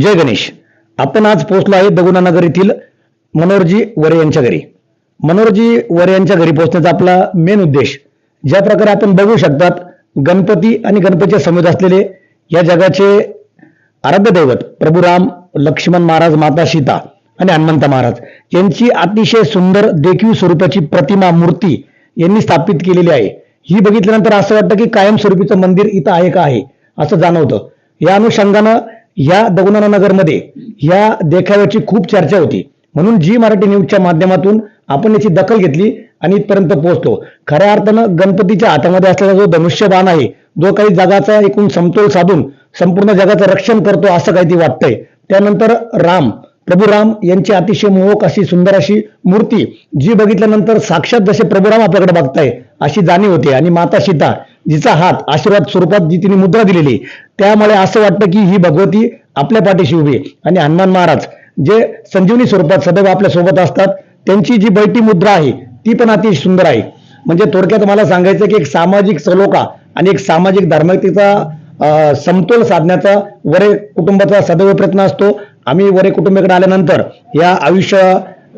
जय गणेश. आपण आज पोहोचलो आहे दगुनानगर येथील मनोहरजी वरे यांच्या घरी. मनोहरजी वरे यांच्या घरी पोहोचण्याचा आपला मेन उद्देश ज्या प्रकारे आपण बघू शकतात गणपती आणि गणपतीच्या समेत असलेले या जगाचे आराध्य दैवत प्रभू राम लक्ष्मण महाराज माता सीता आणि हनुमंत महाराज यांची अतिशय सुंदर देखीव स्वरूपाची प्रतिमा मूर्ती यांनी स्थापित केलेली आहे. ही बघितल्यानंतर असं वाटतं की कायमस्वरूपीचं मंदिर इथं आहे का आहे असं जाणवतं. या अनुषंगानं या दगुनानगरमध्ये या देखाव्याची खूप चर्चा होती. म्हणून जी मराठी न्यूजच्या माध्यमातून आपण याची दखल घेतली आणि इथपर्यंत पोहोचतो खऱ्या अर्थानं गणपतीच्या हातामध्ये असलेला जो धनुष्यबाण आहे जो काही जगाचा एकूण समतोल साधून संपूर्ण जगाचं रक्षण करतो असं काही ती वाटतंय. त्यानंतर राम प्रभू राम यांची अतिशय मोहक अशी सुंदर अशी मूर्ती जी बघितल्यानंतर साक्षात जसे प्रभू राम आपल्याकडे बघताय अशी जाणीव होते. आणि माता सीता जिचा हात आशीर्वाद स्वरूपात जी तिने मुद्रा दिलेली त्यामुळे असं वाटतं की ही भगवती आपल्या पाठीशी उभी आहे. आणि हनुमान महाराज जे संजीवनी स्वरूपात सदैव आपल्यासोबत असतात त्यांची जी बैठी मुद्रा आहे ती पण अतिशय सुंदर आहे म्हणजे थोडक्यात मला सांगायचं की एक सामाजिक सलोखा आणि एक सामाजिक धार्मिकतेचा समतोल साधण्याचा वरे कुटुंबाचा सदैव प्रयत्न असतो आम्ही वरे कुटुंबाकडे आल्यानंतर या आयुष्य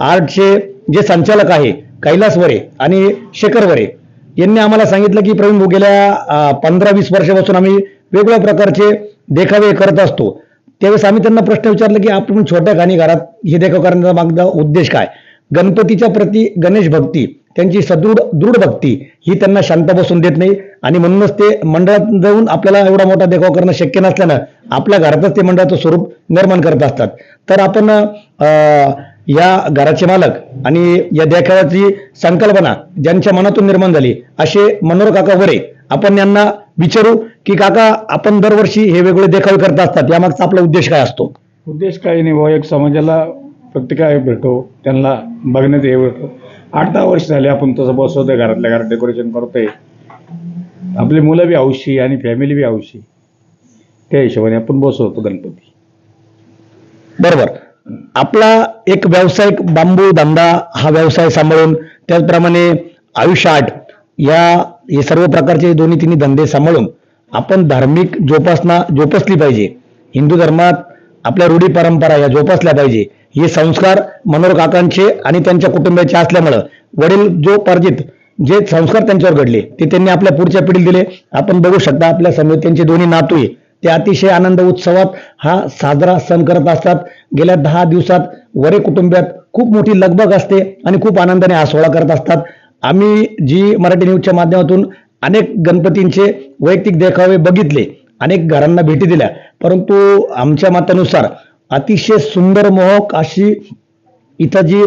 आर्टचे जे संचालक आहे कैलास वरे आणि शेखर वरे यांनी आम्हाला सांगितलं की प्रवीण भाऊ गेल्या पंधरा वीस वर्षापासून आम्ही वेगवेगळ्या प्रकारचे देखावे करत असतो. त्यावेळेस आम्ही त्यांना प्रश्न विचारला की आपण छोट्या खाणी घरात हे देखाव करण्याचा मागचा उद्देश काय? गणपतीच्या प्रती गणेश भक्ती त्यांची सदृढ दृढ भक्ती ही त्यांना शांत बसून देत नाही. आणि म्हणूनच ते मंडळात जाऊन आपल्याला एवढा मोठा देखाव करणं शक्य नसल्यानं आपल्या घरातच ते मंडळाचं स्वरूप निर्माण करत असतात. तर आपण या घराचे मालक आणि या देखाव्याची संकल्पना ज्यांच्या मनातून निर्माण झाली असे मनोहर काका वरे आपण यांना विचारू की काका आपण दरवर्षी हे वेगळे देखावे करत असतात यामागचा आपला उद्देश काय असतो? उद्देश काही नाही बुवा एक समाजाला प्रत्येका भेटो त्यांना बघण्यात हे भेटो आठ दहा वर्ष झाले आपण तसं बसवतोय घरातल्या घरात डेकोरेशन करतोय. आपली मुलं बी हौशी आणि फॅमिली बी हौशी. त्या हिशोबाने आपण बसवतो गणपती. बरोबर. आपला एक व्यावसायिक बांबू धंदा हा व्यवसाय सांभाळून त्याचप्रमाणे आयुष्य या हे सर्व प्रकारचे दोन्ही तिन्ही धंदे सांभाळून आपण धार्मिक जोपासना जोपासली पाहिजे. हिंदू धर्मात आपल्या रूढी परंपरा या जोपासल्या पाहिजे. हे संस्कार मनोहर काकांचे आणि त्यांच्या कुटुंबाचे असल्यामुळं वडील जो पर्जित जे संस्कार त्यांच्यावर घडले ते त्यांनी आपल्या पुढच्या पिढीला दिले. आपण बघू शकता आपल्यासमोर त्यांचे दोन्ही नातू आहे ते अतिशय आनंद उत्सवात हा साजरा सण करत असतात. गेल्या दहा दिवसात वरे कुटुंबात खूप मोठी लगबग असते आणि खूप आनंदाने हा सोहळा करत असतात. आम्ही जी मराठी न्यूजच्या माध्यमातून अनेक गणपतींचे वैयक्तिक देखावे बघितले अनेक घरांना भेटी दिल्या परंतु आमच्या मतानुसार अतिशय सुंदर मोहक अशी इथं जी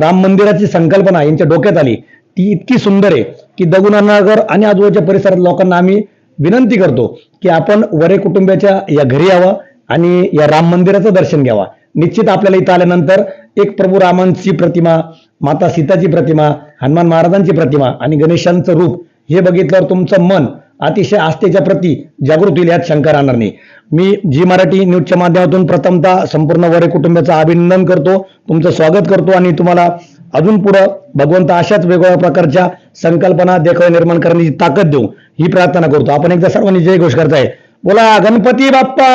राम मंदिराची संकल्पना यांच्या डोक्यात आली ती इतकी सुंदर आहे की दगुनानगर आणि आजूबाजूच्या परिसरात लोकांना आम्ही विनंती करतो की आपण वरे कुटुंबाच्या या घरी यावं आणि या राम मंदिराचं दर्शन घ्यावा. निश्चित आपल्याला इथं आल्यानंतर एक प्रभू रामांची प्रतिमा माता सीताची प्रतिमा हनुमान महाराजांची प्रतिमा आणि गणेशांचं रूप हे बघितल्यावर तुमचं मन अतिशय आस्थेच्या प्रती जागृत होईल यात शंका राहणार नाही. मी जी मराठी न्यूजच्या माध्यमातून प्रथमतः संपूर्ण वरे कुटुंबाचं अभिनंदन करतो तुमचं स्वागत करतो आणि तुम्हाला अजून पुढं भगवंत अशाच वेगवेगळ्या प्रकारच्या संकल्पना देखावे निर्माण करण्याची ताकद देऊ. ही प्रार्थना करतो. आपण एकदा सर्वांनी जय घोष करताय. बोला गणपती बाप्पा.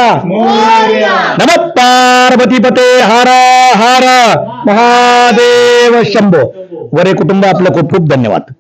नम पार्वती पते हार हार. महादेव शंभो. वरे कुटुंब आपलं खूप खूप धन्यवाद.